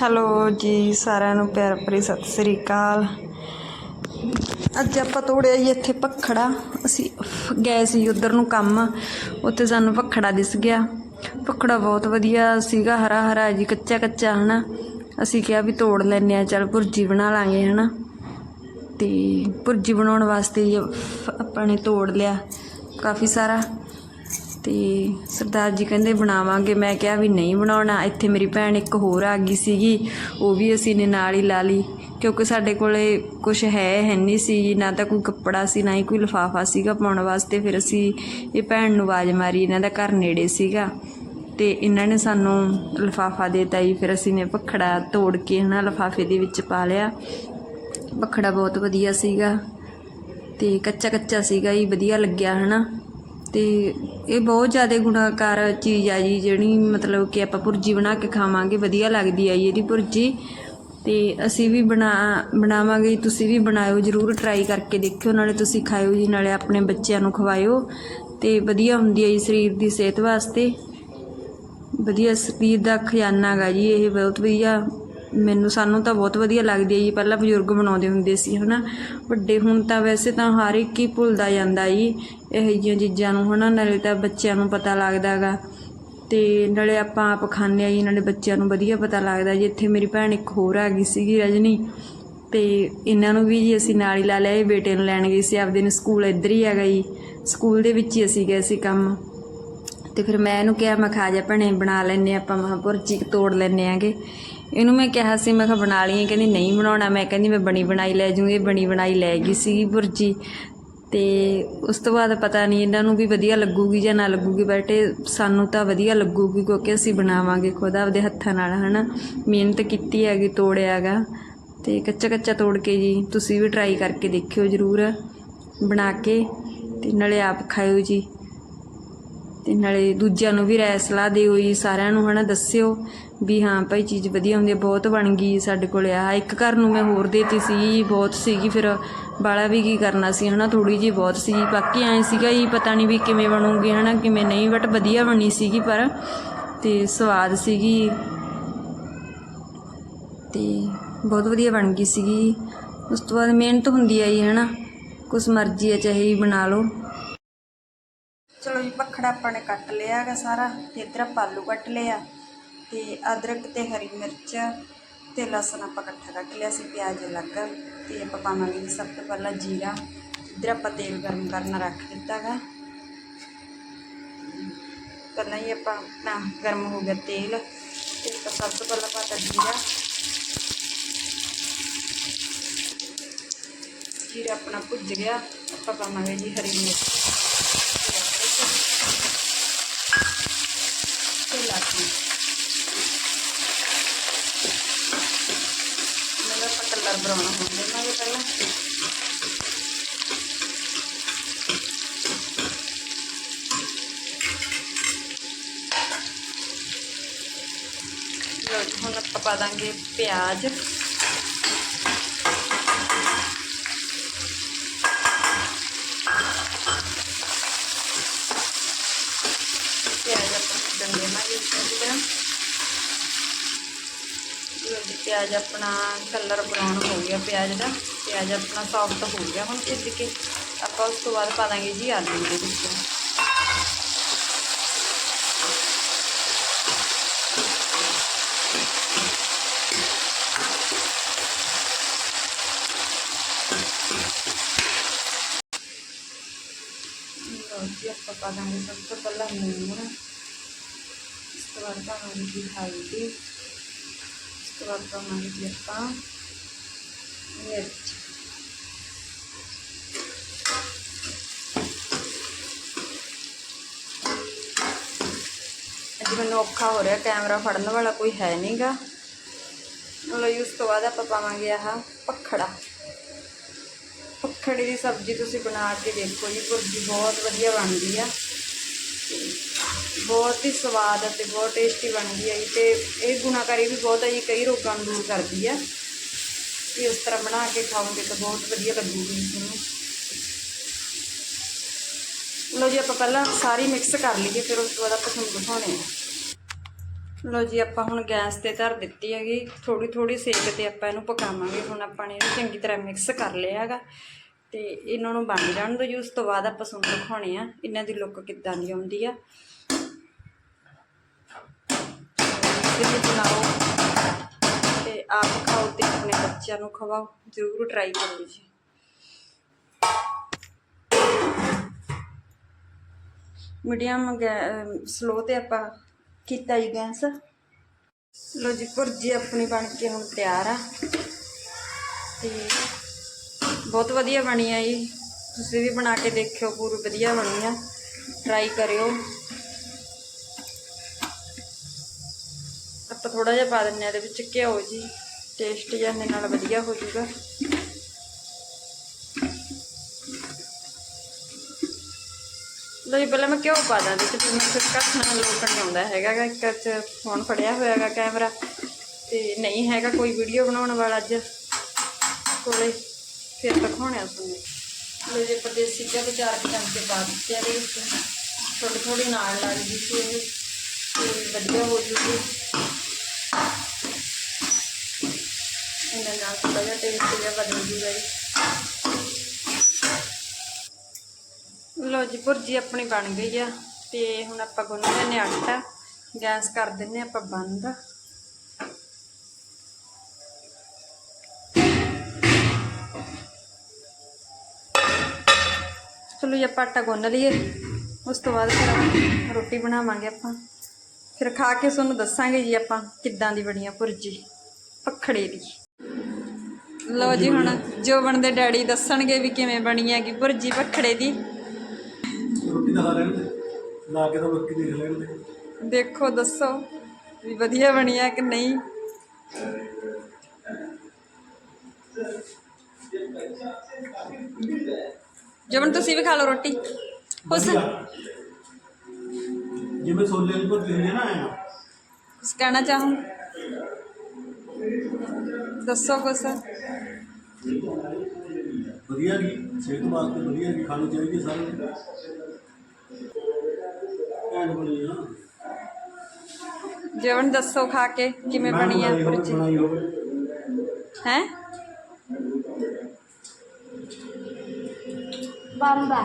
Hello ਜੀ, ਸਾਰਿਆਂ ਨੂੰ ਪਿਆਰ ਭਰੀ ਸਤਿ ਸ੍ਰੀ ਅਕਾਲ। ਅੱਜ ਆਪਾਂ ਤੋੜਿਆ ਜੀ ਇੱਥੇ ਪਖੜਾ ਅਸੀਂ ਗਏ ਸੀ ਉਧਰ ਨੂੰ ਕੰਮ, ਉੱਥੇ ਸਾਨੂੰ ਪਖੜਾ ਦਿਸ ਗਿਆ। ਪਖੜਾ ਬਹੁਤ ਵਧੀਆ ਸੀਗਾ ਹਰਾ ਹਰਾ ਜੀ ਕੱਚਾ ਕੱਚਾ ਹਨਾ। ਅਸੀਂ ਕਿਹਾ ਵੀ ਤੋੜ ਲੈਨੇ ਆ ਚੱਲ ਭੁਰਜੀ ਬਣਾ ਲਾਂਗੇ, ਹਨਾ। ਤੇ ਭੁਰਜੀ ਬਣਾਉਣ ਵਾਸਤੇ ਜੀ ਆਪਾਂ ਨੇ ਤੋੜ ਲਿਆ ਕਾਫੀ ਸਾਰਾ। ਤੇ ਸਰਦਾਰ ਜੀ ਕਹਿੰਦੇ ਬਣਾਵਾਂਗੇ। ਮੈਂ ਕਿਹਾ ਵੀ ਨਹੀਂ ਬਣਾਉਣਾ। ਇੱਥੇ ਮੇਰੀ ਭੈਣ ਇੱਕ ਹੋਰ ਆ ਗਈ ਸੀਗੀ। ਉਹ ਵੀ ਅਸੀਂ ਨੇ ਨਾਲ ਹੀ ਲਾ ਲਈ। ਕਿਉਂਕਿ ਸਾਡੇ ਕੋਲੇ ਕੁਝ ਹੈ ਹੈ ਨਹੀਂ ਸੀ। ਨਾ ਤਾਂ ਕੋਈ ਕੱਪੜਾ ਸੀ, ਨਾ ਹੀ ਕੋਈ ਲਿਫਾਫਾ ਸੀਗਾ ਪਾਉਣ ਵਾਸਤੇ। ਫਿਰ ਅਸੀਂ ਇਹ ਭੈਣ ਨੂੰ ਆਵਾਜ਼ ਮਾਰੀ। ਇਹਨਾਂ ਦਾ ਘਰ ਨੇੜੇ ਸੀਗਾ। ਤੇ ਇਹਨਾਂ ਨੇ ਸਾਨੂੰ ਲਿਫਾਫਾ ਦੇਤਾ ਜੀ। ਫਿਰ ਅਸੀਂ ਨੇ ਭਖੜਾ ਤੋੜ ਕੇ ਹਨਾ ਲਿਫਾਫੇ ਦੇ ਵਿੱਚ ਪਾ ਲਿਆ। ਭਖੜਾ ਬਹੁਤ ਵਧੀਆ ਸੀਗਾ। ਤੇ ਕੱਚਾ ਕੱਚਾ ਸੀਗਾ ਜੀ। ਵਧੀਆ ਲੱਗਿਆ, ਹਨਾ? ਅਤੇ ਇਹ ਬਹੁਤ ਜ਼ਿਆਦਾ ਗੁਣਾਕਾਰ ਚੀਜ਼ ਆ ਜੀ, ਜਿਹੜੀ ਮਤਲਬ ਕਿ ਆਪਾਂ ਭੁਰਜੀ ਬਣਾ ਕੇ ਖਾਵਾਂਗੇ, ਵਧੀਆ ਲੱਗਦੀ ਆ ਜੀ ਇਹਦੀ ਭੁਰਜੀ। ਅਤੇ ਅਸੀਂ ਵੀ ਬਣਾ, ਬਣਾਵਾਂਗੇ ਤੁਸੀਂ ਵੀ ਬਣਾਇਓ, ਜਰੂਰ ਟਰਾਈ ਕਰਕੇ ਦੇਖਿਓ, ਨਾਲੇ ਤੁਸੀਂ ਖਾਇਓ ਜੀ, ਨਾਲੇ ਆਪਣੇ ਬੱਚਿਆਂ ਨੂੰ ਖਵਾਇਓ। ਅਤੇ ਵਧੀਆ ਹੁੰਦੀ ਹੈ ਜੀ ਸਰੀਰ ਦੀ ਸਿਹਤ ਵਾਸਤੇ। ਵਧੀਆ ਸਰੀਰ ਦਾ ਖਜ਼ਾਨਾ ਗਾ ਜੀ, ਇਹ ਬਹੁਤ ਵਧੀਆ। ਮੈਨੂੰ, ਸਾਨੂੰ ਤਾਂ ਬਹੁਤ ਵਧੀਆ ਲੱਗਦੀ ਹੈ ਜੀ, ਪਹਿਲਾਂ ਬਜ਼ੁਰਗ ਬਣਾਉਂਦੇ ਹੁੰਦੇ ਸੀ, ਹਨਾ। ਵੱਡੇ, ਹੁਣ ਤਾਂ ਵੈਸੇ ਤਾਂ ਹਰ ਇੱਕ ਹੀ ਭੁੱਲਦਾ ਜਾਂਦਾ ਜੀ। ਇਹੋ ਜਿਹੀਆਂ ਚੀਜ਼ਾਂ ਨੂੰ, ਹਨਾ? ਨਾਲੇ ਤਾਂ ਬੱਚਿਆਂ ਨੂੰ ਪਤਾ ਲੱਗਦਾਗਾ ਤੇ ਨਾਲੇ ਆਪਾਂ ਆਪ ਖਾਂਦੇ ਆ ਜੀ, ਨਾਲੇ ਬੱਚਿਆਂ ਨੂੰ ਵਧੀਆ ਪਤਾ ਲੱਗਦਾ ਜੀ। ਇੱਥੇ ਮੇਰੀ ਭੈਣ ਇੱਕ ਹੋਰ ਆ ਗਈ ਸੀਗੀ, ਰਜਨੀ। ਤੇ ਇਹਨਾਂ ਨੂੰ ਵੀ ਜੀ ਅਸੀਂ ਨਾਲ ਹੀ ਲਾ ਲਿਆ ਇਹ ਬੇਟੇ ਨੂੰ ਲੈਣ ਗਈ ਸੀ। ਆਪਦੇ ਨੂੰ ਸਕੂਲ ਇੱਧਰ ਹੀ ਹੈਗਾ ਜੀ। ਸਕੂਲ ਦੇ ਵਿੱਚ ਹੀ ਅਸੀਂ ਗਏ ਸੀ ਕੰਮ। ਤੇ ਫਿਰ ਮੈਂ ਇਹਨੂੰ ਕਿਹਾ, ਮੈਂ ਖਾ ਜਾ ਭੈਣੇ, ਬਣਾ ਲੈਨੇ ਆਪਾਂ। ਮਹਾਂ ਭੁਰਜੀ ਤੋੜ ਲੈਨੇ ਆਂਗੇ। ਇਹਨੂੰ ਮੈਂ ਕਿਹਾ ਸੀ, ਮੈਂ ਕਿਹਾ, ਬਣਾ ਲਈਏ। ਕਹਿੰਦੀ, ਨਹੀਂ ਬਣਾਉਣਾ। ਮੈਂ ਕਹਿੰਦੀ, ਮੈਂ ਬਣੀ ਬਣਾਈ ਲੈ ਜੂੰਗੀ ਇਹ ਬਣੀ ਬਣਾਈ ਲੈ ਗਈ ਸੀਗੀ ਭੁਰਜੀ। ਅਤੇ ਉਸ ਤੋਂ ਬਾਅਦ ਪਤਾ ਨਹੀਂ ਇਹਨਾਂ ਨੂੰ ਵੀ ਵਧੀਆ ਲੱਗੂਗੀ ਜਾਂ ਨਾ ਲੱਗੂਗੀ ਬੇਟੇ ਸਾਨੂੰ ਤਾਂ ਵਧੀਆ ਲੱਗੂਗੀ ਕਿਉਂਕਿ ਅਸੀਂ ਬਣਾਵਾਂਗੇ ਖੁਦ ਆਪਦੇ ਹੱਥਾਂ ਨਾਲ, ਹਨਾ? ਮਿਹਨਤ ਕੀਤੀ ਹੈਗੀ, ਤੋੜਿਆ ਹੈਗਾ। ਤੇ ਕੱਚਾ ਕੱਚਾ ਤੋੜ ਕੇ ਜੀ, ਤੁਸੀਂ ਵੀ ਟਰਾਈ ਕਰਕੇ ਦੇਖਿਓ ਜ਼ਰੂਰ ਬਣਾ ਕੇ ਤੇ ਨਾਲੇ ਆਪ ਖਾਇਓ ਜੀ। ਤੇ ਨਾਲੇ ਦੂਜਿਆਂ ਨੂੰ ਵੀ ਰਾਏ ਸਲਾਹ ਦਿਓ ਜੀ, ਸਾਰਿਆਂ ਨੂੰ, ਹਨਾ? ਦੱਸਿਓ ਵੀ ਹਾਂ ਭਾਈ ਚੀਜ਼ ਵਧੀਆ ਹੁੰਦੀ ਹੈ, ਬਹੁਤ ਬਣ ਗਈ ਸਾਡੇ ਕੋਲ। ਆ ਇੱਕ ਘਰ ਨੂੰ ਮੈਂ ਹੋਰ ਦੇਤੀ ਸੀ ਬਹੁਤ ਸੀਗੀ, ਫਿਰ ਬਾਲਾ ਵੀ ਕੀ ਕਰਨਾ ਸੀ, ਹਨਾ? ਥੋੜੀ ਜੀ ਬਹੁਤ ਸੀ ਬਾਕੀ ਐ ਸੀਗਾ ਜੀ, ਪਤਾ ਨਹੀਂ ਵੀ ਕਿਵੇਂ ਬਣੂਗੀ, ਹਨਾ? ਕਿਵੇਂ ਨਹੀਂ ਬਟ ਵਧੀਆ ਬਣੀ ਸੀਗੀ, ਪਰ ਤੇ ਸਵਾਦ ਸੀਗੀ। ਤੇ ਬਹੁਤ ਵਧੀਆ ਬਣ ਗਈ ਸੀਗੀ। ਉਸ ਤੋਂ ਬਾਅਦ ਮਿਹਨਤ ਹੁੰਦੀ ਹੈ ਜੀ ਹਨਾ? ਕੁਛ ਮਰਜ਼ੀ ਹੈ ਚਾਹੇ ਬਣਾ ਲਓ। ਚਲੋ ਜੀ ਪਖੜਾ ਆਪਾਂ ਨੇ ਕੱਟ ਲਿਆ ਹੈਗਾ ਸਾਰਾ। ਤੇ ਇਧਰ ਆਪਾਂ ਆਲੂ ਕੱਟ ਲਿਆ ਤੇ ਅਦਰਕ ਤੇ ਹਰੀ ਮਿਰਚ ਤੇ ਲਸਣ ਆਪਾਂ ਇਕੱਠਾ ਕੱਟ ਲਿਆ ਸੀ, ਪਿਆਜ਼ ਅਲੱਗ ਤੇ ਆਪਾਂ ਪਾਵਾਂਗੇ ਜੀ ਸਭ ਤੋਂ ਪਹਿਲਾਂ ਜੀਰਾ। ਇੱਧਰ ਆਪਾਂ ਤੇਲ ਗਰਮ ਕਰਨਾ ਰੱਖ ਦਿੱਤਾ ਗਾ। ਪਹਿਲਾਂ ਹੀ ਆਪਾਂ ਆਪਣਾ ਗਰਮ ਹੋ ਗਿਆ ਤੇਲ, ਤੇ ਆਪਾਂ ਸਭ ਤੋਂ ਪਹਿਲਾਂ ਪਾਤਾ ਜੀਰਾ। ਜੀਰਾ ਆਪਣਾ ਭੁੱਜ ਗਿਆ, ਆਪਾਂ ਪਾਵਾਂਗੇ ਜੀ ਹਰੀ ਮਿਰਚ। ਤੇ ਲਸਣ ਮੇਰਾ ਤਾਂ ਕਲਰ ਬਰਾਉਨ ਹੋ ਜਾਣਾ ਪਹਿਲਾਂ ਹੁਣ ਆਪਾਂ ਪਾ ਦਾਂਗੇ ਪਿਆਜ਼ ਆਪਾਂ ਕੱਢਣ ਦੇਵਾਂਗੇ ਚੰਗੀ ਤਰ੍ਹਾਂ ਲਓ ਜੀ ਪਿਆਜ਼ ਆਪਣਾ ਕਲਰ ਬਰਾਊਨ ਹੋ ਗਿਆ ਪਿਆਜ਼ ਦਾ, ਪਿਆਜ਼ ਆਪਣਾ ਸੌਫਟ ਹੋ ਗਿਆ। ਹੁਣ ਭੁੱਜ ਕੇ ਆਪਾਂ ਉਸ ਤੋਂ ਬਾਅਦ ਪਾ ਦਾਂਗੇ ਜੀ ਆਲੂ ਦੇ ਵਿੱਚ। ਲਓ ਜੀ, ਆਪਾਂ ਪਾ ਦਾਂਗੇ ਸਭ ਤੋਂ ਪਹਿਲਾਂ ਲੂਣ ਇਸ ਤੋਂ ਬਾਅਦ ਪਾਵਾਂਗੇ ਜੀ ਹਲਦੀ। ਇਸ ਤੋਂ ਬਾਅਦ ਪਾਵਾਂਗੇ ਜੀ ਆਪਾਂ ਮਿਰਚ ਅੱਜ ਮੈਨੂੰ ਔਖਾ ਹੋ ਰਿਹਾ, ਕੈਮਰਾ ਫੜਨ ਵਾਲਾ ਕੋਈ ਹੈ ਨਹੀਂਗਾ। ਲਓ ਜੀ ਉਸ ਤੋਂ ਬਾਅਦ ਆਪਾਂ ਪਾਵਾਂਗੇ ਆਹ ਪਖੜਾ। ਪਖੜੇ ਦੀ ਸਬਜ਼ੀ ਤੁਸੀਂ ਬਣਾ ਕੇ ਦੇਖੋ ਜੀ ਭੁਰਜੀ ਬਹੁਤ ਵਧੀਆ ਬਣਦੀ ਆ। ਬਹੁਤ ਹੀ ਸਵਾਦ ਅਤੇ ਬਹੁਤ ਟੇਸਟੀ ਬਣਦੀ ਹੈ ਜੀ ਤੇ ਇਹ ਗੁਣਾਕਾਰੀ ਵੀ ਬਹੁਤ ਹੈ ਜੀ, ਕਈ ਰੋਗਾਂ ਨੂੰ ਦੂਰ ਕਰਦੀ ਹੈ। ਤੇ ਉਸ ਤਰ੍ਹਾਂ ਬਣਾ ਕੇ ਖਾਓਗੇ ਤਾਂ ਬਹੁਤ ਵਧੀਆ ਲੱਗੂਗੀ ਤੁਹਾਨੂੰ। ਲਓ ਜੀ, ਆਪਾਂ ਪਹਿਲਾਂ ਸਾਰੀ ਮਿਕਸ ਕਰ ਲਈਏ, ਫਿਰ ਉਸ ਤੋਂ ਬਾਅਦ ਆਪਾਂ ਤੁਹਾਨੂੰ ਦਿਖਾਉਣੇ ਆ। ਲੋ ਜੀ, ਆਪਾਂ ਹੁਣ ਗੈਸ ਤੇ ਧਰ ਦਿੱਤੀ ਹੈਗੀ। ਥੋੜੀ ਥੋੜੀ ਸੇਕ ਤੇ ਆਪਾਂ ਇਹਨੂੰ ਪਕਾਵਾਂਗੇ। ਹੁਣ ਆਪਾਂ ਨੇ ਇਹਨੂੰ ਚੰਗੀ ਤਰ੍ਹਾਂ ਮਿਕਸ ਕਰ ਲਿਆ ਹੈਗਾ। ਤੇ ਇਹਨਾਂ ਨੂੰ ਬਣ ਜਾਣ ਦੋ ਜੀ। ਉਸ ਤੋਂ ਬਾਅਦ ਆਪਾਂ ਤੁਹਾਨੂੰ ਦਿਖਾਉਣੇ ਆ, ਇਹਨਾਂ ਦੀ ਲੁੱਕ ਕਿੱਦਾਂ ਦੀ ਆਉਂਦੀ ਆ। ਤੁਸੀਂ ਬਣਾਓ ਤੇ ਆਪ ਖਾਓ ਤੇ ਆਪਣੇ ਬੱਚਿਆਂ ਨੂੰ ਖਵਾਓ, ਜ਼ਰੂਰ ਟਰਾਈ ਕਰੋ ਜੀ। ਮੀਡੀਅਮ ਸਲੋ ਤੇ ਆਪਾਂ ਕੀਤਾ ਜੀ ਗੈਸ ਲੋ ਜੀ, ਭੁਰਜੀ ਆਪਣੀ ਬਣ ਕੇ ਹੁਣ ਤਿਆਰ ਆ। ਤੇ ਬਹੁਤ ਵਧੀਆ ਬਣੀ ਆ ਜੀ। ਤੁਸੀਂ ਵੀ ਬਣਾ ਕੇ ਦੇਖਿਓ, ਪੂਰੀ ਵਧੀਆ ਬਣੀ ਆ। ਟਰਾਈ ਕਰਿਓ। ਆਪਾਂ ਥੋੜਾ ਜਿਹਾ ਪਾ ਦਿੰਨੇ ਆ ਇਹਦੇ ਵਿੱਚ ਘਿਓ ਜੀ ਟੇਸਟ ਜਿਹਾ ਇਹਦੇ ਨਾਲ ਵਧੀਆ ਹੋ ਜਾਊਗਾ। ਲੋ ਜੀ, ਪਹਿਲਾਂ ਮੈਂ ਘਿਓ ਪਾ ਦਾਂ, ਵਿੱਚ ਫਿਰ ਮੈਂ ਫਿਰ ਘੱਟ ਨਾਲ ਨਹੀਂ ਆਉਂਦਾ ਹੈਗਾ ਗਾ। ਇੱਕ ਚ ਫੋਨ ਫੜਿਆ ਹੋਇਆ ਹੈਗਾ ਕੈਮਰਾ ਤੇ ਨਹੀਂ ਹੈਗਾ ਕੋਈ ਵੀਡੀਓ ਬਣਾਉਣ ਵਾਲਾ ਅੱਜ। ਕੋਲੇ, ਫਿਰ ਦਿਖਾਉਣਿਆ ਤੁਹਾਨੂੰ। ਲੋ ਜੀ ਦੇਸੀ ਘਿਓ ਦੇ ਚਾਰ ਕੁ ਚਮਚੇ ਪਾ ਦਿੱਤੇ ਇਹਦੇ ਵਿੱਚ। ਥੋੜੀ ਥੋੜੀ ਨਾਲ ਲੱਗ ਗਈ ਸੀ ਇਹ ਵਧੀਆ ਹੋ ਜੂਗੀ। ਇਹਨਾਂ ਨਾਲ ਥੋੜਾ ਜਿਹਾ ਟੇਸਟ ਜਿਹਾ ਬਦਲ ਲੋ ਜੀ, ਭੁਰਜੀ ਆਪਣੀ ਬਣ ਗਈ ਆ ਤੇ ਹੁਣ ਆਪਾਂ ਗੁੰਨ ਲੈਨੇ ਆਟਾ। ਗੈਸ ਕਰ ਦਿੰਨੇ ਆਪਾਂ ਬੰਦ। ਚਲੋ ਜੀ, ਆਪਾਂ ਆਟਾ ਗੁੰਨ ਲਈਏ। ਉਸ ਤੋਂ ਬਾਅਦ ਫਿਰ ਰੋਟੀ ਬਣਾਵਾਂਗੇ ਆਪਾਂ। ਫਿਰ ਖਾ ਕੇ ਤੁਹਾਨੂੰ ਦੱਸਾਂਗੇ ਜੀ ਆਪਾਂ ਕਿੱਦਾਂ ਦੀ ਬਣੀ ਆ ਭੁਰਜੀ। ਪਖੜੇ ਦੀ। ਲੋ ਜੀ ਹੁਣ ਜੋਬਨ ਦੇ ਡੈਡੀ ਦੱਸਣਗੇ ਵੀ ਕਿਵੇਂ ਬਣੀ ਹੈਗੀ ਭੁਰਜੀ ਪਖੜੇ ਦੀ। ਰੋਟੀ ਦਾ ਖਾ ਲੈਣ ਦੇ। ਲਾ ਕੇ ਤਾਂ ਰੋਟੀ ਦੇਖ ਲੈਣ ਦੇ। ਦੇਖੋ ਦੱਸੋ ਵੀ ਵਧੀਆ ਬਣੀ ਆ ਕਿ ਨਹੀਂ। ਜਮਨ ਤੁਸੀਂ ਵੀ ਖਾ ਲਓ ਰੋਟੀ। ਵਧੀਆ। ਜਿਵੇਂ ਛੋਲੇ ਦੀ ਭੁਰਜੀ ਹੁੰਦੀ ਹੈ ਨਾ ਐਂ ਕੁਛ ਕਹਿਣਾ ਚਾਹੂੰ ਦੱਸੋ ਕੁਛ। ਵਧੀਆ ਜੀ ਸਿਹਤ ਵਾਸਤੇ ਵਧੀਆ ਜੀ ਖਾਣੀ ਚਾਹੀਦੀ ਹੈ ਸਾਰਿਆਂ ਨੂੰ। ਐਂ ਬਣੀ ਆ ਜਵਨ ਦੱਸੋ ਖਾ ਕੇ ਕਿਵੇਂ ਬਣੀ ਆ ਬਣਾਈ ਹੋਵੇ, ਭੁਰਜੀ ਬਣਾਈ ਹੋਵੇ। ਹੈ? ਬੰਬਾ।